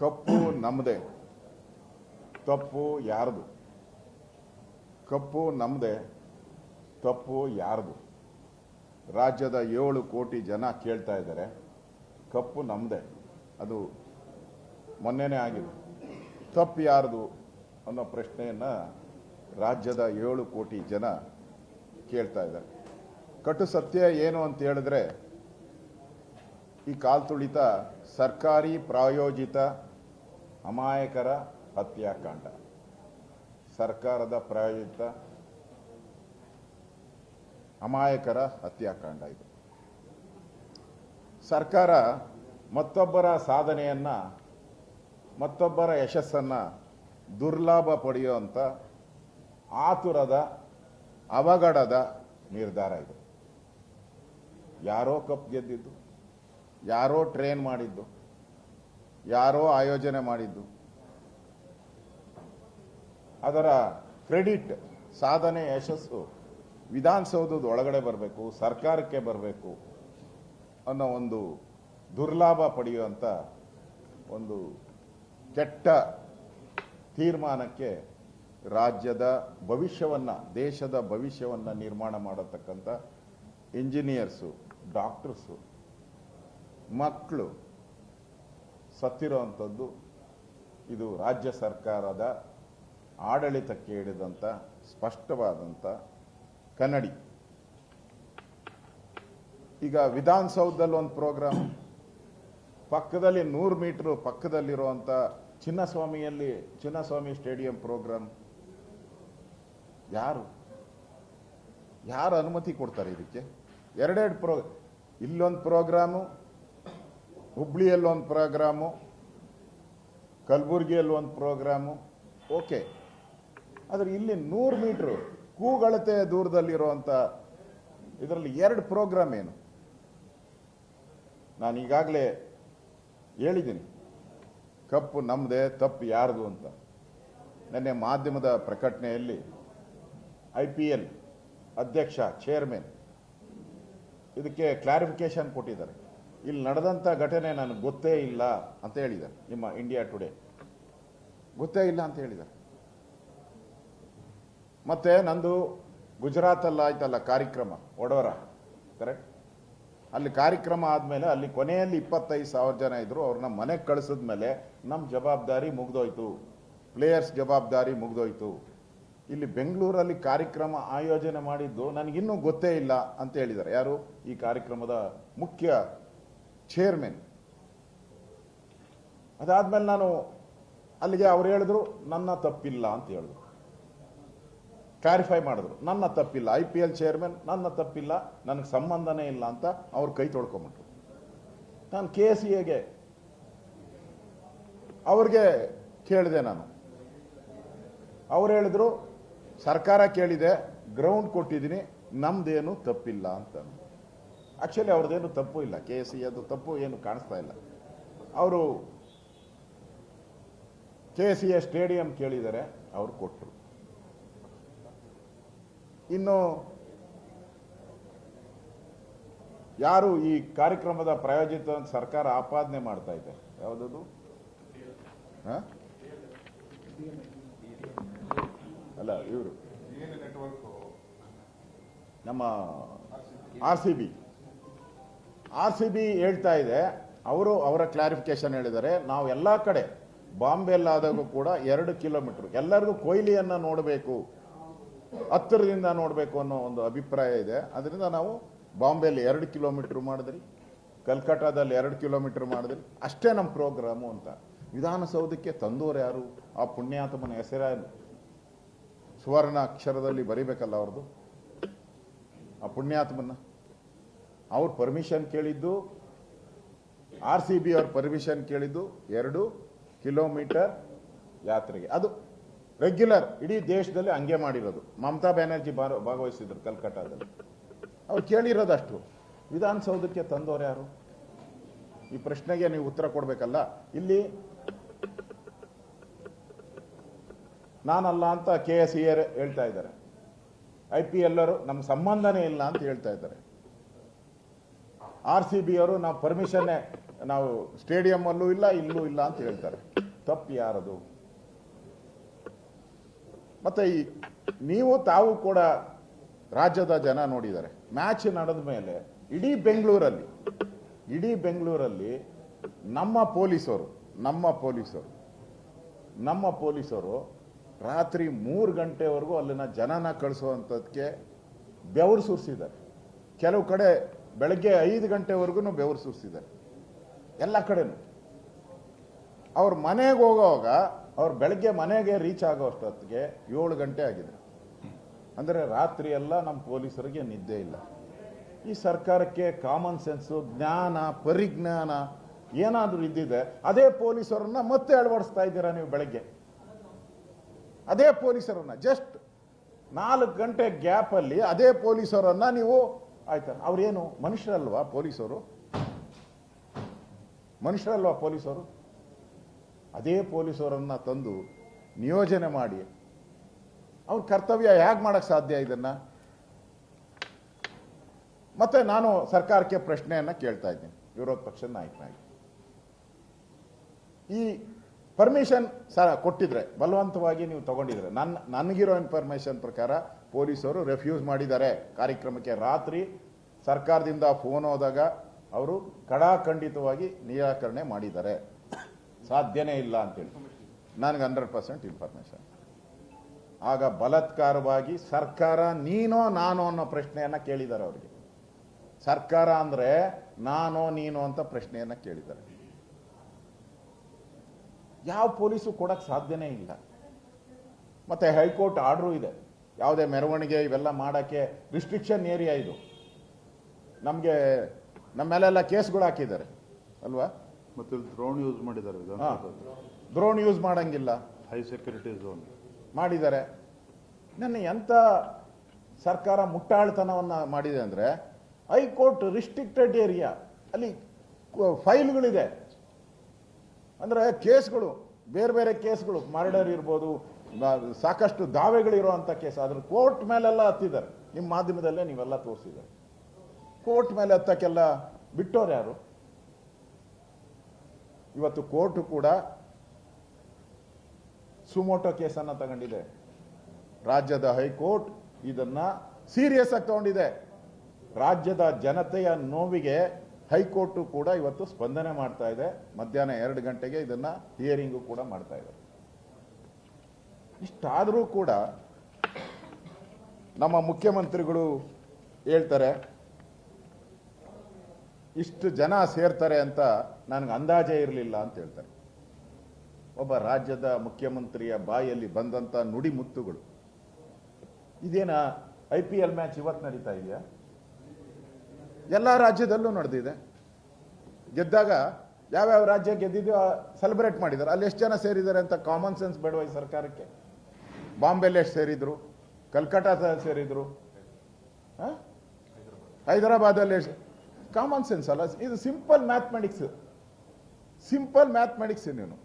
ಕಪ್ಪು ನಮ್ಮದೇ ತಪ್ಪು ಯಾರ್ದು? ಕಪ್ಪು ನಮ್ಮದೇ ತಪ್ಪು ಯಾರ್ದು? ರಾಜ್ಯದ ಏಳು ಕೋಟಿ ಜನ ಕೇಳ್ತಾ ಇದ್ದಾರೆ. ಕಪ್ಪು ನಮ್ಮದೇ ಅದು ಮೊನ್ನೆನೇ ಆಗಿದೆ. ತಪ್ಪು ಯಾರ್ದು ಅನ್ನೋ ಪ್ರಶ್ನೆಯನ್ನು ರಾಜ್ಯದ ಏಳು ಕೋಟಿ ಜನ ಕೇಳ್ತಾ ಇದ್ದಾರೆ. ಕಟು ಸತ್ಯ ಏನು ಅಂತ ಹೇಳಿದ್ರೆ, ಈ ಕಾಲ್ತುಳಿತ ಸರ್ಕಾರಿ ಪ್ರಾಯೋಜಿತ ಅಮಾಯಕರ ಹತ್ಯಾಕಾಂಡ. ಸರ್ಕಾರದ ಪ್ರಾಯೋಜಿತ ಅಮಾಯಕರ ಹತ್ಯಾಕಾಂಡ ಇದು. ಸರ್ಕಾರ ಮತ್ತೊಬ್ಬರ ಸಾಧನೆಯನ್ನ, ಮತ್ತೊಬ್ಬರ ಯಶಸ್ಸನ್ನ ದುರ್ಲಾಭ ಪಡೆಯುವಂಥ ಆತುರದ ಅವಘಡದ ನಿರ್ಧಾರ ಇದು. ಯಾರೋ ಕಪ್ ಗೆದ್ದಿದ್ದು, ಯಾರೋ ಟ್ರೈನ್ ಮಾಡಿದ್ದು ಯಾರೋ ಆಯೋಜನೆ ಮಾಡಿದ್ದು. ಅದರ ಕ್ರೆಡಿಟ್, ಸಾಧನೆ, ಯಶಸ್ಸು ವಿಧಾನಸೌಧದ ಒಳಗಡೆ ಬರಬೇಕು, ಸರ್ಕಾರಕ್ಕೆ ಬರಬೇಕು ಅನ್ನೋ ಒಂದು ದುರ್ಲಾಭ ಪಡೆಯುವಂಥ ಒಂದು ಕೆಟ್ಟ ತೀರ್ಮಾನಕ್ಕೆ ರಾಜ್ಯದ ಭವಿಷ್ಯವನ್ನು, ದೇಶದ ಭವಿಷ್ಯವನ್ನು ನಿರ್ಮಾಣ ಮಾಡತಕ್ಕಂಥ ಇಂಜಿನಿಯರ್ಸು ಡಾಕ್ಟರ್ಸು ಮಕ್ಕಳು ಸತ್ತಿರೋವಂಥದ್ದು ಇದು ರಾಜ್ಯ ಸರ್ಕಾರದ ಆಡಳಿತಕ್ಕೆ ಹಿಡಿದಂಥ ಸ್ಪಷ್ಟವಾದಂಥ ಕನ್ನಡಿ. ಈಗ ವಿಧಾನಸೌಧದಲ್ಲಿ ಒಂದು ಪ್ರೋಗ್ರಾಮ್, ಪಕ್ಕದಲ್ಲಿ ನೂರು ಮೀಟ್ರು ಪಕ್ಕದಲ್ಲಿರುವಂಥ ಚಿನ್ನಸ್ವಾಮಿಯಲ್ಲಿ ಚಿನ್ನಸ್ವಾಮಿ ಸ್ಟೇಡಿಯಂ ಪ್ರೋಗ್ರಾಮ್. ಯಾರು? ಯಾರು ಅನುಮತಿ ಕೊಡ್ತಾರೆ ಇದಕ್ಕೆ? ಎರಡೆರಡು ಪ್ರೋ, ಇಲ್ಲೊಂದು ಪ್ರೋಗ್ರಾಮು ಹುಬ್ಳಿಯಲ್ಲಿ ಒಂದು ಪ್ರೋಗ್ರಾಮು, ಕಲಬುರಗಿಯಲ್ಲಿ ಒಂದು ಪ್ರೋಗ್ರಾಮು, ಓಕೆ. ಆದರೆ ಇಲ್ಲಿ ನೂರು ಮೀಟ್ರು ಕೂಗಳತೆ ದೂರದಲ್ಲಿರುವಂಥ ಇದರಲ್ಲಿ ಎರಡು ಪ್ರೋಗ್ರಾಮ್ ಏನು? ನಾನು ಈಗಾಗಲೇ ಹೇಳಿದ್ದೀನಿ, ಕಪ್ಪು ನಮ್ಮದೇ ತಪ್ಪು ಯಾರ್ದು ಅಂತ. ನಿನ್ನೆ ಮಾಧ್ಯಮದ ಪ್ರಕಟಣೆಯಲ್ಲಿ ಐ ಪಿ ಎಲ್ ಅಧ್ಯಕ್ಷ ಚೇರ್ಮನ್ ಇದಕ್ಕೆ ಕ್ಲಾರಿಫಿಕೇಶನ್ ಕೊಟ್ಟಿದ್ದಾರೆ. ಇಲ್ಲಿ ನಡೆದಂಥ ಘಟನೆ ನನಗೆ ಗೊತ್ತೇ ಇಲ್ಲ ಅಂತ ಹೇಳಿದ್ದಾರೆ. ನಿಮ್ಮ ಇಂಡಿಯಾ ಟುಡೇ ಗೊತ್ತೇ ಇಲ್ಲ ಅಂತ ಹೇಳಿದ್ದಾರೆ. ಮತ್ತೆ ನಂದು ಗುಜರಾತಲ್ಲಿ ಆಯ್ತಲ್ಲ ಕಾರ್ಯಕ್ರಮ ಒಡವರ ಕರೆಕ್ಟ್ ಅಲ್ಲಿ ಕಾರ್ಯಕ್ರಮ ಆದಮೇಲೆ ಅಲ್ಲಿ ಕೊನೆಯಲ್ಲಿ ಇಪ್ಪತ್ತೈದು ಸಾವಿರ ಜನ ಇದ್ರು, ಅವ್ರನ್ನ ಮನೆಗೆ ಕಳಿಸಿದ್ಮೇಲೆ ನಮ್ಮ ಜವಾಬ್ದಾರಿ ಮುಗ್ದೋಯ್ತು. ಪ್ಲೇಯರ್ಸ್ ಜವಾಬ್ದಾರಿ ಮುಗ್ದೋಯ್ತು. ಇಲ್ಲಿ ಬೆಂಗಳೂರಲ್ಲಿ ಕಾರ್ಯಕ್ರಮ ಆಯೋಜನೆ ಮಾಡಿದ್ದು ನನಗಿನ್ನೂ ಗೊತ್ತೇ ಇಲ್ಲ ಅಂತ ಹೇಳಿದ್ದಾರೆ. ಯಾರು? ಈ ಕಾರ್ಯಕ್ರಮದ ಮುಖ್ಯ ಚೇರ್ಮನ್ ಅದಾದ್ಮೇಲೆ ನಾನು ಅಲ್ಲಿಗೆ ಅವ್ರು ಹೇಳಿದ್ರು, ನನ್ನ ತಪ್ಪಿಲ್ಲ ಅಂತ ಹೇಳಿದ್ರು. ಕ್ಲಾರಿಫೈ ಮಾಡಿದ್ರು, ನನ್ನ ತಪ್ಪಿಲ್ಲ. ಐ ಪಿ ಎಲ್ ಚೇರ್ಮನ್ ನನ್ನ ತಪ್ಪಿಲ್ಲ, ನನಗೆ ಸಂಬಂಧನೇ ಇಲ್ಲ ಅಂತ ಅವ್ರು ಕೈ ತೊಳ್ಕೊಂಬಿಟ್ರು. ನಾನು ಕೆ ಸಿ ಎಗೆ ಅವ್ರಿಗೆ ಕೇಳಿದೆ ನಾನು. ಅವ್ರು ಹೇಳಿದ್ರು, ಸರ್ಕಾರ ಕೇಳಿದೆ ಗ್ರೌಂಡ್ ಕೊಟ್ಟಿದ್ದೀನಿ, ನಮ್ದೇನು ತಪ್ಪಿಲ್ಲ ಅಂತ. ಆಕ್ಚುಲಿ ಅವ್ರದ್ದೇನು ತಪ್ಪು ಇಲ್ಲ. ಕೆ ಸಿ ಅದು ತಪ್ಪು ಏನು ಕಾಣಿಸ್ತಾ ಇಲ್ಲ. ಅವರು ಕೆ ಸಿ ಎ ಸ್ಟೇಡಿಯಂ ಕೇಳಿದರೆ ಅವರು ಕೊಟ್ಟರು ಇನ್ನು ಯಾರು ಈ ಕಾರ್ಯಕ್ರಮದ ಪ್ರಾಯೋಜಿತ ಸರ್ಕಾರ ಆಪಾದನೆ ಮಾಡ್ತಾ ಇದೆ? ಯಾವುದದು? ಹ? ಅಲ್ಲ ಇವರು. ನಮ್ಮ R C B R C B ಹೇಳ್ತಾ ಇದೆ, ಅವರು ಅವರ ಕ್ಲಾರಿಫಿಕೇಶನ್ ಹೇಳಿದ್ದಾರೆ. ನಾವು ಎಲ್ಲ ಕಡೆ ಬಾಂಬೆಲ್ಲಾದಾಗೂ ಕೂಡ ಎರಡು ಕಿಲೋಮೀಟರ್. ಎಲ್ಲರಿಗೂ ಕೊಹ್ಲಿಯನ್ನ ನೋಡಬೇಕು, ಹತ್ತಿರದಿಂದ ನೋಡಬೇಕು ಅನ್ನೋ ಒಂದು ಅಭಿಪ್ರಾಯ ಇದೆ. ಅದರಿಂದ ನಾವು ಬಾಂಬೆಯಲ್ಲಿ ಎರಡು ಕಿಲೋಮೀಟರ್ ಮಾಡಿದ್ರಿ ಕಲ್ಕಟ್ಟಾದಲ್ಲಿ ಎರಡು ಕಿಲೋಮೀಟರ್ ಮಾಡಿದ್ರಿ. ಅಷ್ಟೇ ನಮ್ಮ ಪ್ರೋಗ್ರಾಮು ಅಂತ. ವಿಧಾನಸೌಧಕ್ಕೆ ತಂದೋರು ಯಾರು? ಆ ಪುಣ್ಯಾತ್ಮನ ಹೆಸರ ಸುವರ್ಣ ಅಕ್ಷರದಲ್ಲಿ ಬರಿಬೇಕಲ್ಲ ಅವ್ರದ್ದು. ಆ ಪುಣ್ಯಾತ್ಮನ. ಅವ್ರು ಪರ್ಮಿಷನ್ ಕೇಳಿದ್ದು ಆರ್ ಸಿ ಬಿ ಅವ್ರ ಪರ್ಮಿಷನ್ ಕೇಳಿದ್ದು, ಎರಡು ಕಿಲೋಮೀಟರ್ ಯಾತ್ರೆಗೆ. ಅದು ರೆಗ್ಯುಲರ್ ಇಡೀ ದೇಶದಲ್ಲಿ ಹಂಗೆ ಮಾಡಿರೋದು. ಮಮತಾ ಬ್ಯಾನರ್ಜಿ ಭಾಗವಹಿಸಿದ್ರು ಕಲ್ಕಟ್ಟಾದಲ್ಲಿ ಅವ್ರು ಕೇಳಿರೋದು ಅಷ್ಟು ವಿಧಾನಸೌಧಕ್ಕೆ ತಂದವರು ಯಾರು? ಈ ಪ್ರಶ್ನೆಗೆ ನೀವು ಉತ್ತರ ಕೊಡಬೇಕಲ್ಲ? ಇಲ್ಲಿ ನಾನಲ್ಲ ಅಂತ ಕೆ ಎಸ್ ಇಯರ್ ಹೇಳ್ತಾ ಇದ್ದಾರೆ. ಐ ಪಿ ಎಲ್ಲರು ನಮ್ಮ ಸಂಬಂಧನೇ ಇಲ್ಲ ಅಂತ ಹೇಳ್ತಾ ಇದ್ದಾರೆ. ಆರ್ ಸಿ ಬಿ ಅವರು ನಾವು ಪರ್ಮಿಷನ್ನೇ ನಾವು ಸ್ಟೇಡಿಯಂ ಅಲ್ಲೂ ಇಲ್ಲ, ಇಲ್ಲೂ ಇಲ್ಲ ಅಂತ ಹೇಳ್ತಾರೆ. ತಪ್ಪು ಯಾರದು? ಮತ್ತೆ ಈ ನೀವು ತಾವು ಕೂಡ ರಾಜ್ಯದ ಜನ ನೋಡಿದ್ದಾರೆ ಮ್ಯಾಚ್ ನಡೆದ ಮೇಲೆ ಇಡೀ ಬೆಂಗಳೂರಲ್ಲಿ ಇಡೀ ಬೆಂಗಳೂರಲ್ಲಿ ನಮ್ಮ ಪೊಲೀಸರು ನಮ್ಮ ಪೊಲೀಸರು ನಮ್ಮ ಪೊಲೀಸರು ರಾತ್ರಿ ಮೂರು ಗಂಟೆವರೆಗೂ ಅಲ್ಲಿನ ಜನನ ಕಳಿಸುವಂಥದ್ದಕ್ಕೆ ಬೆವರು ಸುರಿಸಿದ್ದಾರೆ. ಕೆಲವು ಕಡೆ ಬೆಳಗ್ಗೆ ಐದು ಗಂಟೆವರೆಗೂ ಬೆವರು ಸುರಿಸಿದ್ದಾರೆ. ಎಲ್ಲ ಕಡೆನೂ. ಅವ್ರ ಮನೆಗೆ ಹೋಗೋವಾಗ, ಅವ್ರು ಬೆಳಗ್ಗೆ ಮನೆಗೆ ರೀಚ್ ಆಗೋ ಅಷ್ಟೊತ್ತಿಗೆ ಏಳು ಗಂಟೆ ಆಗಿದೆ. ಅಂದರೆ ರಾತ್ರಿ ಎಲ್ಲ ನಮ್ಮ ಪೊಲೀಸರಿಗೆ ನಿದ್ದೆ ಇಲ್ಲ. ಈ ಸರ್ಕಾರಕ್ಕೆ ಕಾಮನ್ ಸೆನ್ಸು ಜ್ಞಾನ, ಪರಿಜ್ಞಾನ ಏನಾದರೂ ಇದ್ದಿದೆ, ಅದೇ ಪೊಲೀಸರನ್ನ ಮತ್ತೆ ಅಳವಡಿಸ್ತಾ ಇದ್ದೀರಾ ನೀವು ಬೆಳಗ್ಗೆ? ಅದೇ ಪೊಲೀಸರನ್ನ ಜಸ್ಟ್ ನಾಲ್ಕು ಗಂಟೆ ಗ್ಯಾಪಲ್ಲಿ ಅದೇ ಪೊಲೀಸರನ್ನ ನೀವು ಆಯ್ತಾ? ಅವ್ರೇನು, ಮನುಷ್ಯರಲ್ವಾ ಪೊಲೀಸರು? ಮನುಷ್ಯರಲ್ವಾ ಪೊಲೀಸರು? ಅದೇ ಪೊಲೀಸರನ್ನ ತಂದು ನಿಯೋಜನೆ ಮಾಡಿ. ಅವ್ರ ಕರ್ತವ್ಯ ಹೇಗೆ ಮಾಡಕ್ ಸಾಧ್ಯ ಇದನ್ನ? ಮತ್ತೆ ನಾನು ಸರ್ಕಾರಕ್ಕೆ ಪ್ರಶ್ನೆಯನ್ನ ಕೇಳ್ತಾ ಇದ್ದೀನಿ. ವಿರೋಧ ಪಕ್ಷದ ನಾಯಕನಾಗಿ. ಈ ಪರ್ಮಿಷನ್ ಸ ಕೊಟ್ಟಿದ್ರೆ, ಬಲವಂತವಾಗಿ ನೀವು ತಗೊಂಡಿದ್ರೆ ನನ್ನ ನನಗಿರೋ ಇನ್ಫಾರ್ಮೇಶನ್ ಪ್ರಕಾರ ಪೊಲೀಸರು ರೆಫ್ಯೂಸ್ ಮಾಡಿದ್ದಾರೆ. ಕಾರ್ಯಕ್ರಮಕ್ಕೆ ರಾತ್ರಿ ಸರ್ಕಾರದಿಂದ ಫೋನ್ ಹೋದಾಗ ಅವರು ಕಡಾಖಂಡಿತವಾಗಿ ನಿರಾಕರಣೆ ಮಾಡಿದ್ದಾರೆ. ಸಾಧ್ಯನೇ ಇಲ್ಲ ಅಂತೇಳಿ. ನನಗೆ ಹಂಡ್ರೆಡ್ ಪರ್ಸೆಂಟ್ ಇನ್ಫಾರ್ಮೇಷನ್. ಆಗ ಬಲಾತ್ಕಾರವಾಗಿ ಸರ್ಕಾರ ನೀನೋ ನಾನೋ ಅನ್ನೋ ಪ್ರಶ್ನೆಯನ್ನ ಕೇಳಿದ್ದಾರೆ ಅವರಿಗೆ. ಸರ್ಕಾರ ಅಂದರೆ ನಾನೋ ನೀನೋ ಅಂತ ಪ್ರಶ್ನೆಯನ್ನ ಕೇಳಿದ್ದಾರೆ. ಯಾವ ಪೊಲೀಸು ಕೊಡಕ್ಕೆ ಸಾಧ್ಯನೇ ಇಲ್ಲ. ಮತ್ತೆ ಹೈಕೋರ್ಟ್ ಆರ್ಡ್ರು ಇದೆ. ಯಾವುದೇ ಮೆರವಣಿಗೆ ಇವೆಲ್ಲ ಮಾಡೋಕ್ಕೆ ರಿಸ್ಟ್ರಿಕ್ಷನ್ ಏರಿಯಾ ಇದು. ನಮಗೆ ನಮ್ಮ ಮೇಲೆಲ್ಲ ಕೇಸ್ಗಳು ಹಾಕಿದ್ದಾರೆ ಅಲ್ವಾ? ಮತ್ತೆ ಡ್ರೋನ್ ಯೂಸ್ ಮಾಡಿದ್ದಾರೆ ಡ್ರೋನ್ ಯೂಸ್ ಮಾಡಂಗಿಲ್ಲ. ಹೈ ಸೆಕ್ಯೂರಿಟಿ ಝೋನ್ ಮಾಡಿದ್ದಾರೆ. ನನ್ನ ಎಂಥ ಸರ್ಕಾರ ಮುಟ್ಟಾಳ್ತನವನ್ನು ಮಾಡಿದೆ ಅಂದರೆ ಹೈಕೋರ್ಟ್ ರಿಸ್ಟ್ರಿಕ್ಟೆಡ್ ಏರಿಯಾ. ಅಲ್ಲಿ ಫೈಲ್ಗಳಿದೆ. ಅಂದರೆ ಕೇಸ್ಗಳು ಬೇರೆ ಬೇರೆ ಕೇಸ್ಗಳು ಮರ್ಡರ್ ಇರ್ಬೋದು ಸಾಕಷ್ಟು ದಾವೆಗಳಿರುವಂಥ ಕೇಸ್. ಅದನ್ನು ಕೋರ್ಟ್ ಮೇಲೆಲ್ಲ ಹತ್ತಿದ್ದಾರೆ. ನಿಮ್ಮ ಮಾಧ್ಯಮದಲ್ಲೇ ನೀವೆಲ್ಲ ತೋರಿಸಿದ್ದಾರೆ. ಕೋರ್ಟ್ ಮೇಲೆ ಹತ್ತಕ್ಕೆಲ್ಲ ಬಿಟ್ಟೋರು ಯಾರು? ಇವತ್ತು ಕೋರ್ಟ್ ಕೂಡ ಸುಮೋಟೋ ಕೇಸನ್ನು ತಗೊಂಡಿದೆ. ರಾಜ್ಯದ ಹೈಕೋರ್ಟ್ ಇದನ್ನ ಸೀರಿಯಸ್ ಆಗಿ ತಗೊಂಡಿದೆ. ರಾಜ್ಯದ ಜನತೆಯ ನೋವಿಗೆ ಹೈಕೋರ್ಟು ಕೂಡ ಇವತ್ತು ಸ್ಪಂದನೆ ಮಾಡ್ತಾ ಇದೆ. ಮಧ್ಯಾಹ್ನ ಎರಡು ಗಂಟೆಗೆ ಇದನ್ನ ಹಿಯರಿಂಗು ಕೂಡ ಮಾಡ್ತಾ ಇದೆ. ಇಷ್ಟಾದರೂ ಕೂಡ ನಮ್ಮ ಮುಖ್ಯಮಂತ್ರಿಗಳು ಹೇಳ್ತಾರೆ, ಇಷ್ಟು ಜನ ಸೇರ್ತಾರೆ ಅಂತ ನನಗೆ ಅಂದಾಜೇ ಇರಲಿಲ್ಲ ಅಂತ ಹೇಳ್ತಾರೆ. ಒಬ್ಬ ರಾಜ್ಯದ ಮುಖ್ಯಮಂತ್ರಿಯ ಬಾಯಲ್ಲಿ ಬಂದಂಥ ನುಡಿಮುತ್ತುಗಳು ಇದೇನ ಐ ಪಿ ಎಲ್ ಮ್ಯಾಚ್ ಇವತ್ತು ನಡೀತಾ ಇದೆಯಾ? ಎಲ್ಲ ರಾಜ್ಯದಲ್ಲೂ ನಡೆದಿದೆ. ಗೆದ್ದಾಗ ಯಾವ್ಯಾವ ರಾಜ್ಯ ಗೆದ್ದಿದೆಯೋ ಸೆಲೆಬ್ರೇಟ್ ಮಾಡಿದ್ದಾರೆ. ಅಲ್ಲಿ ಎಷ್ಟು ಜನ ಸೇರಿದ್ದಾರೆ ಅಂತ ಕಾಮನ್ ಸೆನ್ಸ್ ಬೇಡವ ಈ ಸರ್ಕಾರಕ್ಕೆ? ಬಾಂಬೆಲಿ ಎಷ್ಟು ಸೇರಿದ್ರು ಕಲ್ಕಟ್ಟಾದಲ್ಲಿ ಸೇರಿದ್ರು? ಹೈದರಾಬಾದಲ್ಲಿ ಕಾಮನ್ ಸೆನ್ಸ್ ಅಲ್ಲ, ಇದು ಸಿಂಪಲ್ ಮ್ಯಾಥಮೆಟಿಕ್ಸ್ ಸಿಂಪಲ್ ಮ್ಯಾಥಮೆಟಿಕ್ಸ್ ನೀನು